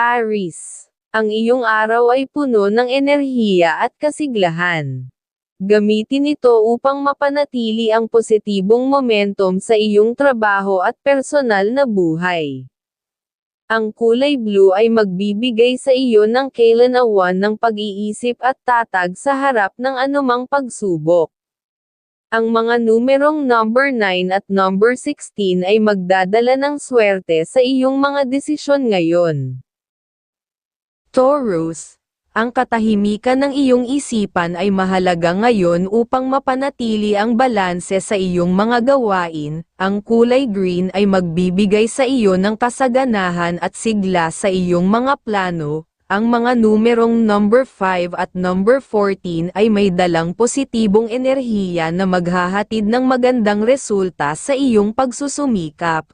Aris, ang iyong araw ay puno ng enerhiya at kasiglahan. Gamitin ito upang mapanatili ang positibong momentum sa iyong trabaho at personal na buhay. Ang kulay blue ay magbibigay sa iyo ng kailanawan ng pag-iisip at tatag sa harap ng anumang pagsubok. Ang mga numerong number 9 at number 16 ay magdadala ng swerte sa iyong mga desisyon ngayon. Taurus, ang katahimikan ng iyong isipan ay mahalaga ngayon upang mapanatili ang balanse sa iyong mga gawain. Ang kulay green ay magbibigay sa iyo ng kasaganahan at sigla sa iyong mga plano. Ang mga numerong number 5 at number 14 ay may dalang positibong enerhiya na maghahatid ng magandang resulta sa iyong pagsusumikap.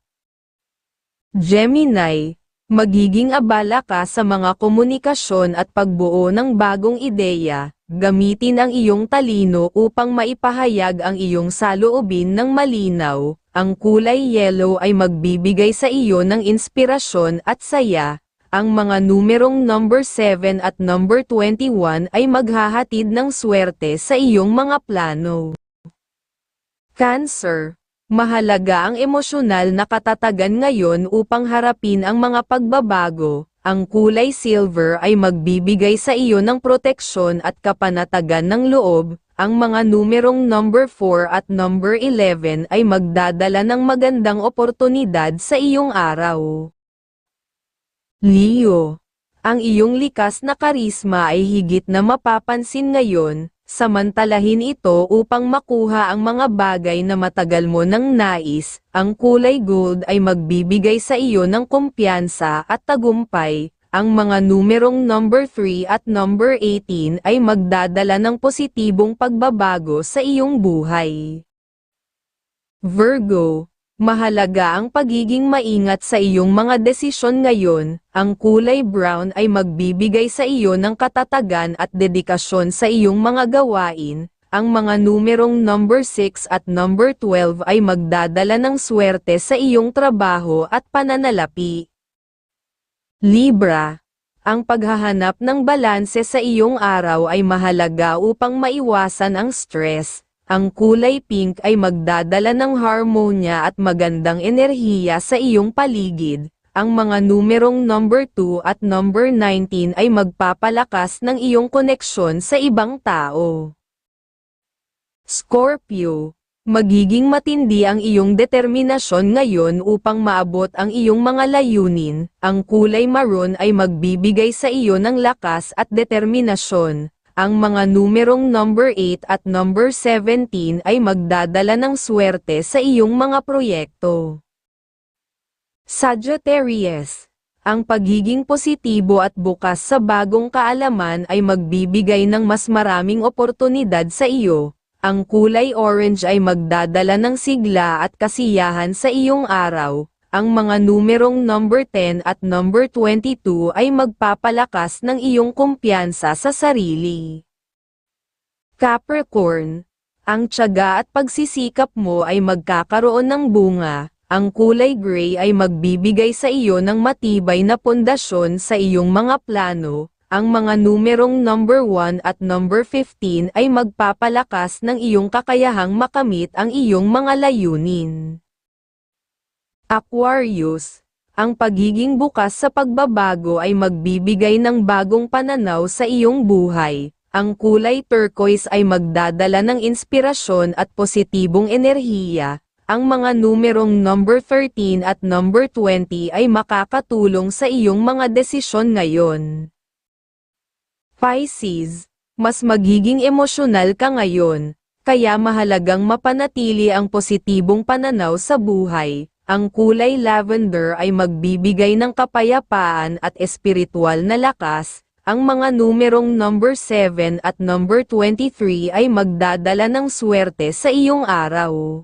Gemini, Magiging abala ka sa mga komunikasyon at pagbuo ng bagong ideya, gamitin ang iyong talino upang maipahayag ang iyong saloobin ng malinaw, ang kulay yellow ay magbibigay sa iyo ng inspirasyon at saya, ang mga numerong number 7 at number 21 ay maghahatid ng swerte sa iyong mga plano. Cancer Mahalaga ang emosyonal na katatagan ngayon upang harapin ang mga pagbabago. Ang kulay silver ay magbibigay sa iyo ng proteksyon at kapanatagan ng loob. Ang mga numerong number 4 at number 11 ay magdadala ng magandang oportunidad sa iyong araw. Leo, ang iyong likas na karisma ay higit na mapapansin ngayon, Samantalahin ito upang makuha ang mga bagay na matagal mo nang nais, ang kulay gold ay magbibigay sa iyo ng kumpiyansa at tagumpay, ang mga numerong number 3 at number 18 ay magdadala ng positibong pagbabago sa iyong buhay. Virgo, Mahalaga ang pagiging maingat sa iyong mga desisyon ngayon, ang kulay brown ay magbibigay sa iyo ng katatagan at dedikasyon sa iyong mga gawain, ang mga numerong number 6 at number 12 ay magdadala ng swerte sa iyong trabaho at pananalapi. Libra. Ang paghahanap ng balanse sa iyong araw ay mahalaga upang maiwasan ang stress, ang kulay pink ay magdadala ng harmonya at magandang enerhiya sa iyong paligid. Ang mga numerong number 2 at number 19 ay magpapalakas ng iyong koneksyon sa ibang tao. Scorpio, magiging matindi ang iyong determinasyon ngayon upang maabot ang iyong mga layunin. Ang kulay maroon ay magbibigay sa iyo ng lakas at determinasyon ang mga numerong number 8 at number 17 ay magdadala ng swerte sa iyong mga proyekto. Sagittarius ang pagiging positibo at bukas sa bagong kaalaman ay magbibigay ng mas maraming oportunidad sa iyo. Ang kulay orange ay magdadala ng sigla at kasiyahan sa iyong araw, ang mga numerong number 10 at number 22 ay magpapalakas ng iyong kumpiyansa sa sarili. Capricorn, ang tiyaga at pagsisikap mo ay magkakaroon ng bunga, ang kulay gray ay magbibigay sa iyo ng matibay na pundasyon sa iyong mga plano, ang mga numerong number 1 at number 15 ay magpapalakas ng iyong kakayahang makamit ang iyong mga layunin. Aquarius, ang pagiging bukas sa pagbabago ay magbibigay ng bagong pananaw sa iyong buhay. Ang kulay turquoise ay magdadala ng inspirasyon at positibong enerhiya. Ang mga numerong number 13 at number 20 ay makakatulong sa iyong mga desisyon ngayon. Pisces, mas magiging emosyonal ka ngayon, kaya mahalagang mapanatili ang positibong pananaw sa buhay. Ang kulay lavender ay magbibigay ng kapayapaan at espiritual na lakas. Ang mga numerong number 7 at number 23 ay magdadala ng swerte sa iyong araw.